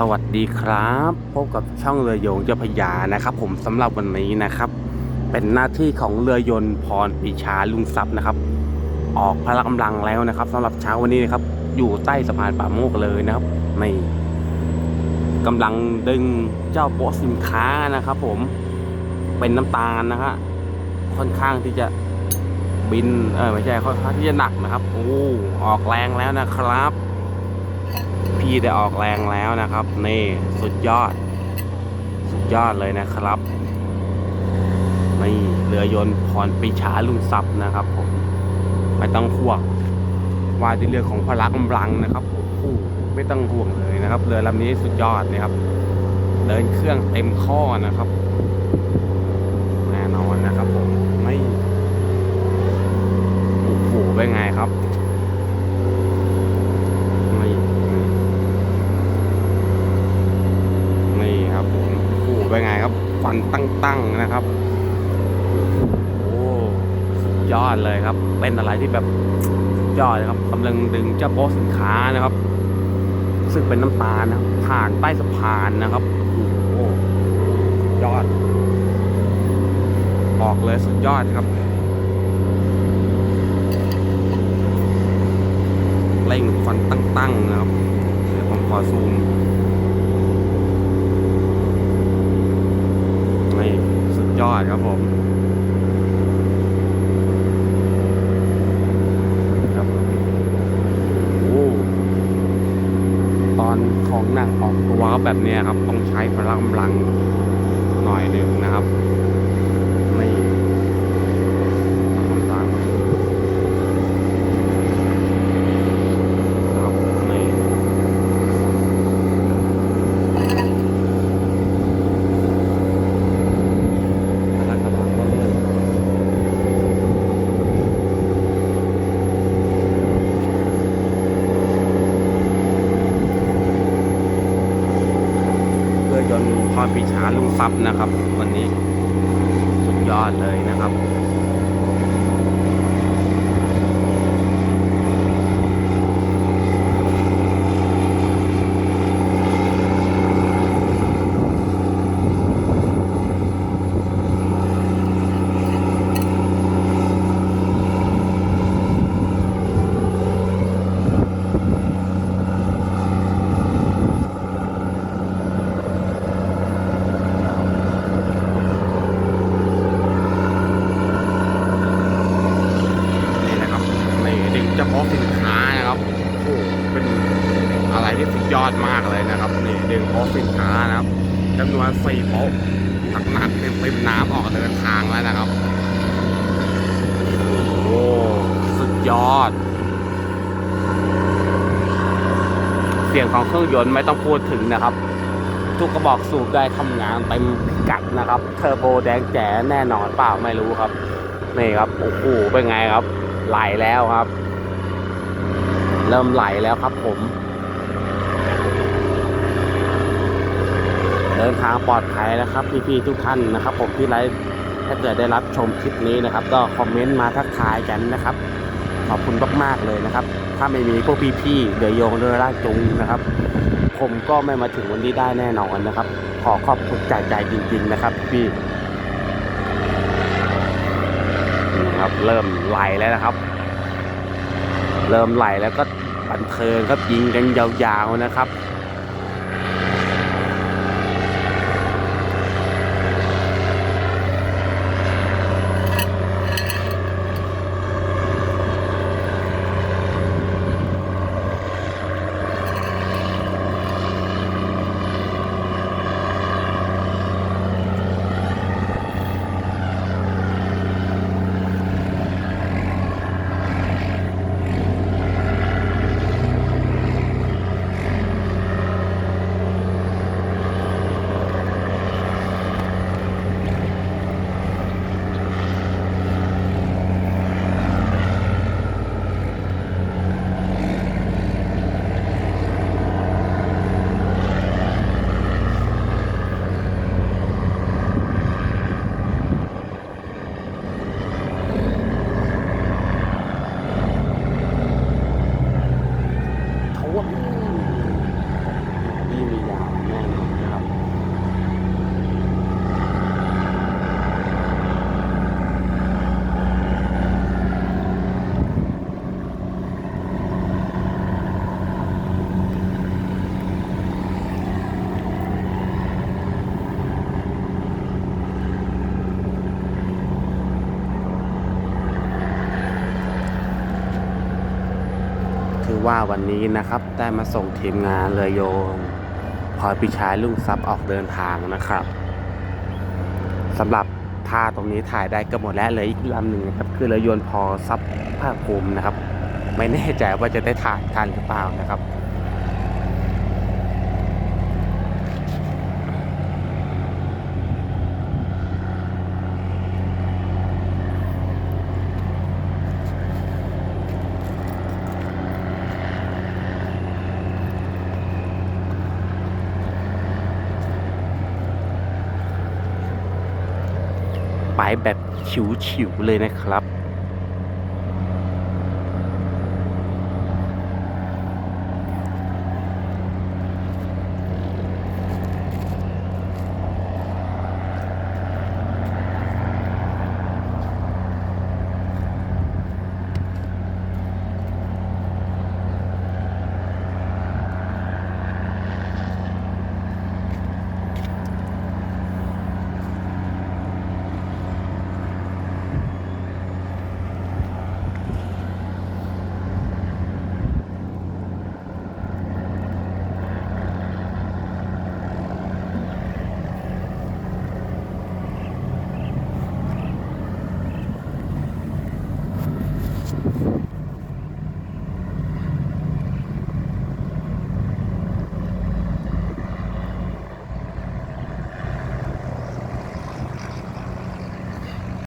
สวัสดีครับ พบกับช่องเรือโยงเจ้าพยานะครับ ผมสำหรับวันนี้นะครับ เป็นหน้าที่ของเรือยนต์พรปีชาลุงทรัพย์นะครับ ออกพละกำลังแล้วนะครับสำหรับเช้าวันนี้นะครับ อยู่ใต้สะพานป่าโมกเลยนะครับในี่กำลังดึงเจ้าโป๊ะสินค้านะครับ ผมเป็นน้ำตาลนะฮะค่อนข้างที่จะบินเออไม่ใช่ค่อนข้างที่จะหนักนะครับโอ้ออกแรงแล้วนะครับ พี่ได้ออกแรงแล้วนะครับ นี่สุดยอด สุดยอดเลยนะครับ นี่เรือยนต์พรปรีชาลุงทรัพย์นะครับผมไม่ต้องห่วงว่าในเรือของพละกำลังนะครับโอ้ไม่ต้องห่วงเลยนะครับ เรือลำนี้สุดยอดนะครับ เดินเครื่องเต็มข้อนะครับ แน่นอนนะครับผมไม่โอ้โหเป็นไงครับไม่ไม่ นี่ครับผมโอ้โหเป็นไงครับ ฟันตั้งๆนะครับ โอ้สุด ยอดเลยครับ เป็นอะไรที่แบบยอดนะครับกำลังดึงเจ้าโป๊ะสินค้านะครับ ซึ่งเป็นน้ำตาลนะผ่านใต้สะพานนะครับโอ้โหยอด บอกเลยสุดยอดครับเร่งฟันตั้งๆนะครับเดี๋ยวผมขอซูมนี่สุดยอดครับผมครับโอ้ตอน ออกออกตัวแบบนี้ครับ ต้องใช้พลังกำลังหน่อยหนึ่งนะครับไม่ต้องตามครับนี่ พละกำลังก็เลยเพื่อ ยนต์พ่อพิชาลุงทรัพย์นะครับ วันนี้สุดยอดเลยนะครับ นี่นะครับใน ดึงสินค้านะครับโอ้เป็นอะไรที่สุดยอดมากเลยนะครับนี่ดึงเฉพาะสินค้านะครับจำนวนสี่โป๊ะหนักเต็มเต็มน้ำออกเดินทางแล้วนะครับโอ้สุดยอด เสียงของเครื่องยนต์ไม่ต้องพูดถึงนะครับทุกกระบอกสูบได้ทำงานเต็มกัดนะครับ เทอร์โบแดงแจ๋แน่นอนเปล่าไม่รู้ครับ นี่ครับ โอ้โหเป็นไงครับ ไหลแล้วครับ เริ่มไหลแล้วครับผม เดินทางปลอดภัยแล้วครับ พี่ๆทุกท่านนะครับ ผมที่ไลฟ์ถ้าเกิดได้รับชมคลิปนี้นะครับ ก็คอมเมนต์มาทักทายกันนะครับ ขอบคุณมากๆเลยนะครับ ถ้าไม่มีพวกพี่ๆเดือยโยงเรือลากจุงนะครับ ผมก็ไม่มาถึงวันนี้ได้แน่นอนนะครับ ขอขอบคุณจากใจจริง ๆ นะครับ พี่นี่ครับเริ่มไหลแล้วนะครับ เริ่มไหลแล้วก็บันเทิงครับยิงกันยาวๆนะครับ ว่าวันนี้นะครับ ได้มาส่งทีมงานเรือโยงพอยปิชายลุงซับออกเดินทางนะครับสำหรับท่าตรงนี้ถ่ายได้ก็หมดแล้วเลยอีกลำหนึ่งนะครับคือเรือยนพอทรัพย์ภาคภูมินะครับ ไม่แน่ใจว่าจะได้ถ่ายทันหรือเปล่านะครับ แบบฉิวๆเลยนะครับ